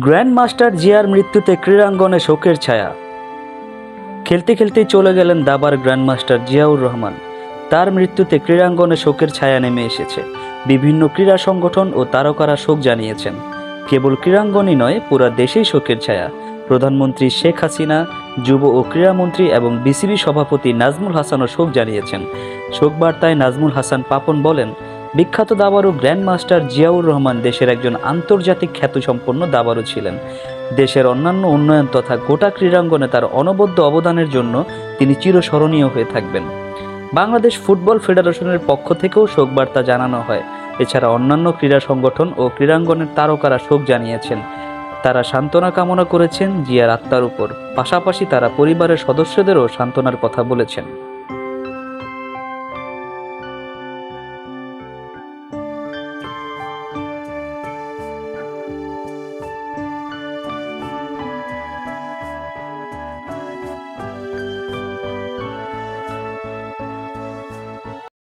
Grand master জিয়ার মৃত্যুতে ক্রীড়াঙ্গনে শোকের ছায়া। খেলতে খেলতেই চলে গেলেন দাবার গ্র্যান্ড মাস্টার জিয়াউর রহমান। তার মৃত্যুতে ক্রীড়াঙ্গনে শোকের ছায়া নেমে এসেছে। বিভিন্ন ক্রীড়া সংগঠন ও তারকারা শোক জানিয়েছেন। কেবল ক্রীড়াঙ্গনই নয়, পুরা দেশেই শোকের ছায়া। প্রধানমন্ত্রী শেখ হাসিনা, যুব ও ক্রীড়ামন্ত্রী এবং বিসিবি সভাপতি নাজমুল হাসানও শোক জানিয়েছেন। শোক বার্তায় নাজমুল হাসান পাপন বলেন বিখ্যাত দাবারু গ্র্যান্ড মাস্টার জিয়াউর রহমান দেশের একজন আন্তর্জাতিক খ্যাতিসম্পন্ন দাবারু ছিলেন। দেশের অন্যান্য উন্নয়ন তথা গোটা ক্রীড়াঙ্গনে তার অনবদ্য অবদানের জন্য তিনি চিরস্মরণীয় হয়ে থাকবেন। বাংলাদেশ ফুটবল ফেডারেশনের পক্ষ থেকেও শোক বার্তা জানানো হয়। এছাড়া অন্যান্য ক্রীড়া সংগঠন ও ক্রীড়াঙ্গনের তারকারা শোক জানিয়েছেন। তারা সান্ত্বনা কামনা করেছেন জিয়ার আত্মার উপর। পাশাপাশি তারা পরিবারের সদস্যদেরও সান্ত্বনার কথা বলেছেন।